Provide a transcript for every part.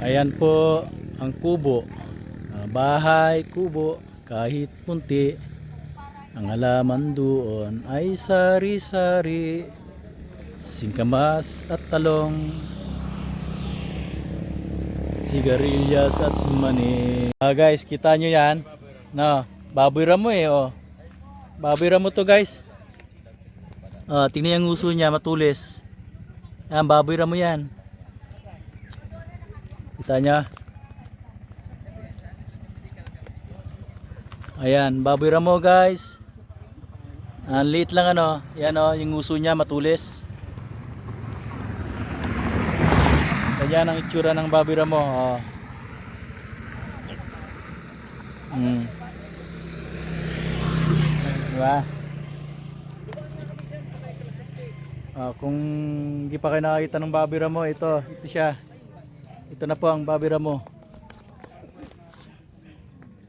Ayan po ang kubo. Ah, bahay, kubo, kahit munti. Ang halaman doon ay sari-sari. Singkamas at talong. Sigarilyas at mani. Ah guys, kita nyo yan? No, baboy ramo eh oh. Baboy ramo to guys. Ah, tingnan yung uso niya, matulis. Yan, baboy ramo yan. Kita niya? Ayan, baboy ramo guys. Ang liit lang ano. Yan oh, yung uso niya matulis. Ganyan ang itsura ng baboy ramo. Oh. Mm. Diba? Ah, kung hindi pa kayo nakakita ng baboy ramo, ito, ito siya. Ito na po ang baboy ramo.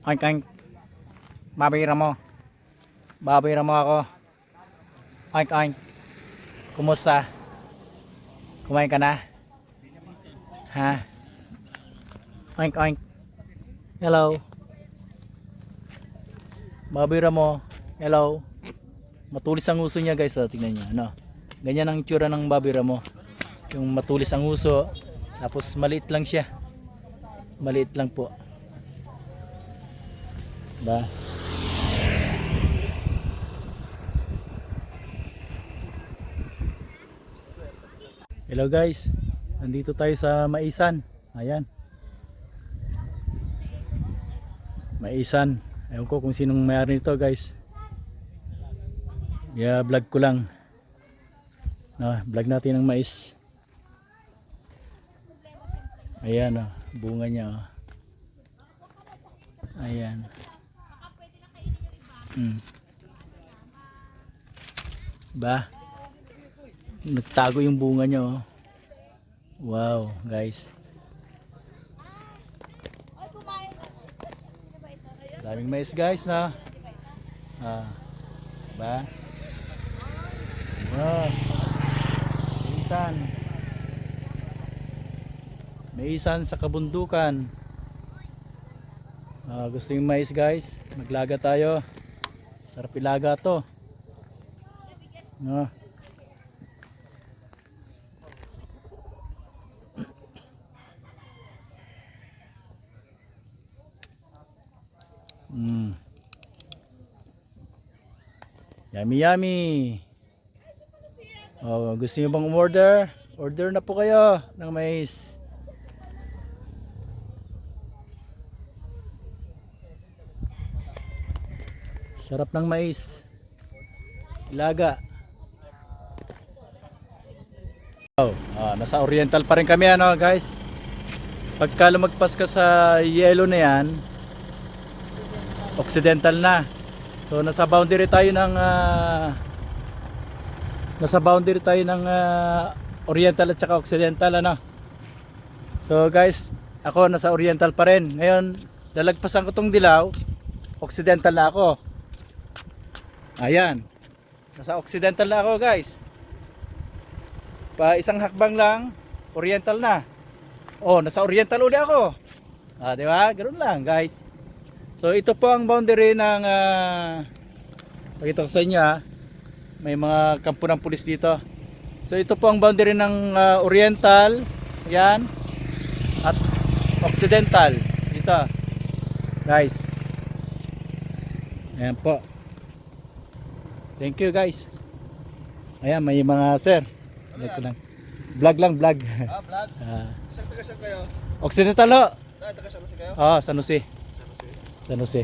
Oink oink. Baboy ramo. Baboy ramo ako. Oink oink. Kumusta? Kumain ka na? Ha? Oink oink. Hello. Baboy ramo. Hello. Matulis ang uso niya guys. Oh, tingnan niyo. Ano? Ganyan ang itsura ng baboy ramo. Yung matulis ang uso. Tapos maliit lang siya. Maliit lang po. Ba? Hello guys. Nandito tayo sa Maisan. Ayan. Maisan. Ewan ko kung sinong mayari nito guys. Yeah, vlog ko lang. No, vlog natin ng mais. Ayan oh, bunga niya oh. Ayan. Hmm. Ba? Nagtago yung bunga niya oh. Wow, guys. Daming mais guys na. Ah. Ba? Wow. Minsan. May isan sa kabundukan. Ah, gusto yung mais guys? Maglaga tayo. Sarap ilaga to. No. Mm. Yummy yummy. Oh, gusto niyo bang order? Order na po kayo ng mais. Sarap ng mais. Ilaga. Oh, ah, nasa oriental pa rin kami ano guys. Pagka lumagpas ka sa yellow na yan, occidental na. So nasa boundary tayo ng ah, nasa boundary tayo ng ah, oriental at saka occidental ano. So guys, ako nasa oriental pa rin. Ngayon, lalagpasan ko tong dilaw, occidental na ako. Ayan. Nasa occidental na ako, guys. Pa isang hakbang lang, oriental na. Oh, nasa oriental uli ako. Ah, di ba? Ganoon lang, guys. So ito po ang boundary ng ah, pakita ko sa inyo ah. May mga kampo ng pulis dito. So ito po ang boundary ng ah, oriental, yan, at occidental. Dito. Guys. Ayan po. Thank you guys. Ayan, may mga sir. Ito lang. Vlog lang, vlog. Ah, vlog. Ah, Saan taga saan kayo? occidental ho. Ah, taga saan kayo? Ah, San Jose. San Jose. San Jose.